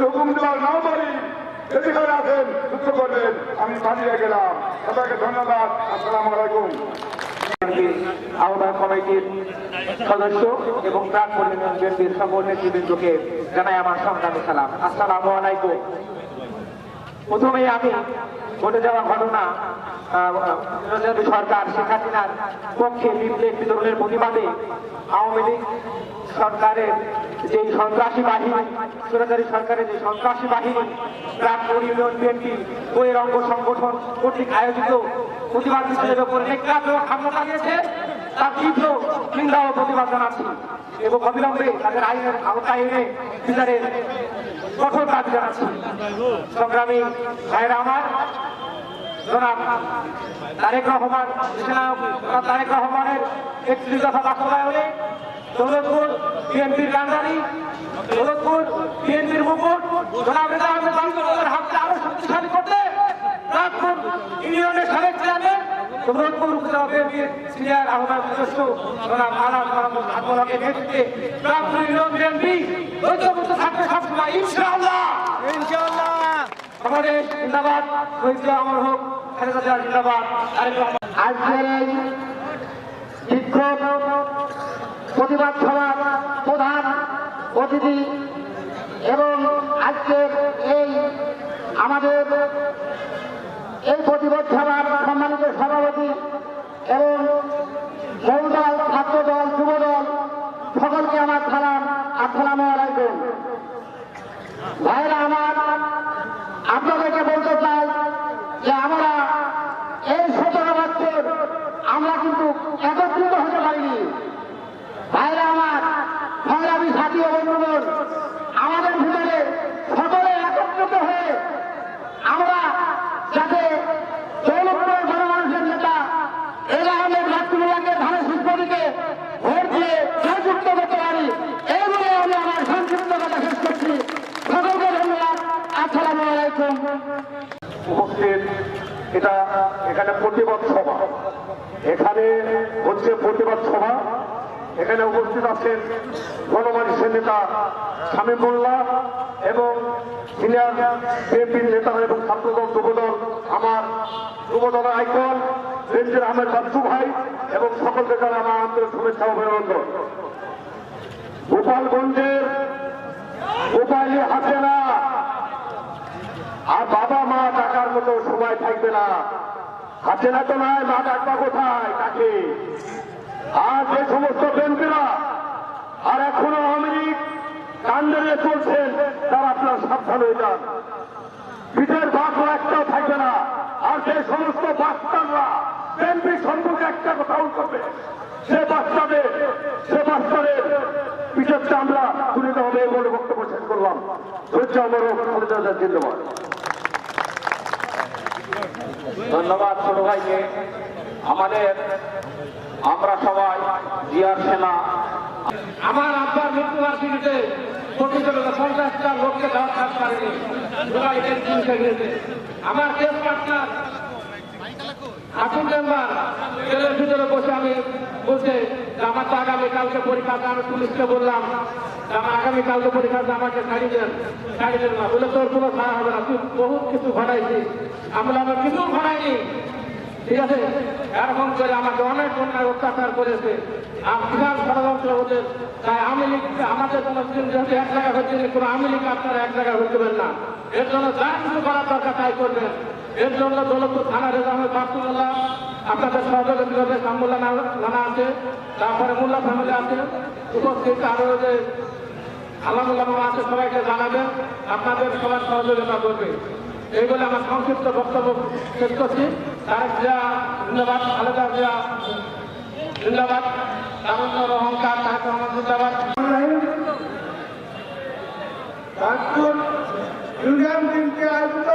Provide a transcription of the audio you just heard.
যদি হুকুম দেওয়ার না পারি এদিকে আছেন যুদ্ধ করবেন আমি পালিয়ে গেলাম। সবাইকে ধন্যবাদ, আসসালাম আলাইকুম। আহ্বায়ক কমিটির সদস্য এবং ইউনিয়ন বিএনপির সকল নেতৃবৃন্দকে জানাই আমার সংগ্রামী সালাম। আসসালামু আলাইকুম। প্রথমেই আমি ঘটে যাওয়া ঘটনা সরকার, শেখ হাসিনার পক্ষে লিফলেট বিতরণের প্রতিবাদে আওয়ামী লীগ সরকারের যে সন্ত্রাসী বাহিনী, সরকারি সরকারের যে সন্ত্রাসী বাহিনী প্রাক্তন ইউনিয়ন বিএনপি, বইয়ের অঙ্গ সংগঠন কর্তৃক আয়োজিত প্রতিবাদ মিছিলের উপর চালিয়েছে তার তীব্র নিন্দা ও প্রতিবাদ জানাচ্ছি। এবং অবিলম্বে তাদের আইনের আওতায় এনে বিচারের কঠোর কাজ জানাচ্ছি সংগ্রামী ভাইরা আমার তারেক রহমান তারেক রহমানের একত্রিশ দফা বাস্তবায়নে দৌলতপুর বিএনপির রাজধানী দৌলতপুর বিএনপির মুকুট, জনাব রেজা আহমেদ আরও শক্তিশালী করতে ইউনিয়নের সাবেক চেয়ারম্যান দৌলতপুর উপজেলা বিএনপির সিনিয়র আহ্বায়ক সদস্য জনাব আনাস মাহমুদ আকবর হকের নেতৃত্বে নাগপুর ইউনিয়ন বিএনপি ঐক্যবদ্ধ থাকবে সবসময় ইনশাআল্লাহ। আমাদের জিন্দাবাদ শহীদ আমর হোক জিন্দাবাদ আজকের এই বিক্ষোভ প্রতিবাদ সভার প্রধান অতিথি এবং আজকের এই আমাদের এই প্রতিবাদ সভার সম্মানিত সভাপতি এবং মৌদল ছাত্রদল যুবদল সকলকে আমার সালাম আসসালামু আলাইকুম ভাইরা আমার আপনাদেরকে বলতে চাই যে আমরা এই সতেরো বছর আমরা কিন্তু একত্রিত হতে পারিনি ভাইরা আমার সংগ্রামী সাথী ও বন্ধুগণ আমাদের ভিতরে সকলে একত্রিত হয়ে আমরা যাতে দৌলতপুরের জনমানুষের নেতা এরা আহমেদ মাতৃমূলাকে ধানের সুস্থদিকে ভোট দিয়ে জয়যুক্ত করতে পারি এই বলে আমি আমার সংক্ষিপ্ত কথা শেষ করছি সকলকে ধন্যবাদ আসসালামু আলাইকুম উপস্থিত, এটা এখানে প্রতিবাদ সভা। এখানে হচ্ছে প্রতিবাদ সভা। এখানে উপস্থিত আছেন গণমানুষের নেতা শামীমুল্লাহ এবং সিনিয়র বিএনপির নেতা এবং ছাত্রদল যুবদল, আমার যুবদলের আইকন বেঞ্জির আহমেদ বাচ্চু ভাই এবং সকলকে জানা আমার আন্তরিক শুভেচ্ছা অভিনন্দন। গোপালগঞ্জের গোপালী হাতে না আর বাবা মা ডাকার মতো সময় থাকবে না। হাতে না তো নয়, মা ডাকবা কোথায়? তাকে আর যে সমস্ত বেঞ্চিরা আর এখনও আওয়ামী লীগ কান্দরে চলছেন, তারা আপনার সাবধান হয়ে যান। পিঠের বাঘও একটাও থাকবে না। আর যে সমস্ত বাচ্চারা বেঞ্চি সম্পর্কে একটা কথাও করবে সে বাচ্চাদের সে বাচ্চাদের পিঠের চামড়া তুলে হবে বলে বক্তব্য শেষ করলাম। ধৈর্য আমার খালেদা জিন্দাবাদ। ধন্যবাদ ছোট ভাইকে। আমাদের আমরা সবাই জিয়ার সেনা। আমার আব্বার মৃত্যুবার্ষিকীতে প্রতিযোগিতা পঞ্চাশটা লোককে দেওয়ার কাজ করেনি আমার কেস পার্টনার আসুন মেম্বার জেলের ভিতরে বসে আমি বলছে আমার তো আগামীকালকে পরীক্ষা আছে। আমি পুলিশকে বললাম আমার আগামীকালকে পরীক্ষা আছে, আমাকে ছাড়ি দেন ছাড়ি দেন বলে তোর কোনো ছাড়া হবে না তুই বহুত কিছু ঘটাইছি আমি বললাম, আমি কিছু ঘটাইনি। ঠিক আছে? এরকম করে আমাকে অনেক অন্যায় অত্যাচার করেছে। আর বিশাল ষড়যন্ত্র ওদের তাই আমি লীগ আমাদের কোনো যেহেতু এক জায়গায় হচ্ছে কোনো আমি লীগ আপনারা এক জায়গায় হচ্ছেন না। এর জন্য যা কিছু করার দরকার তাই করবেন। এর জন্য দৌলতপুর থানা রেজামের বাস্তুল্লাহ আপনাদের সহযোগী হবে কামুল্লা নানা আছে, তারপরে মোল্লা ফ্যামিলি আছে, উপস্থিত আরও যে আলহামদুল্লাহ মামা আছে, সবাইকে জানাবেন, আপনাদের সবার সহযোগিতা করবে। এই বলে আমার সংক্ষিপ্ত বক্তব্য শেষ করছি। তারেক জিয়া জিন্দাবাদ খালেদা জিয়া জিন্দাবাদ তারুণ্যর অহংকার তারেক রহমান জিন্দাবাদ। ইউনিয়ন বিএনপি আয়োজিত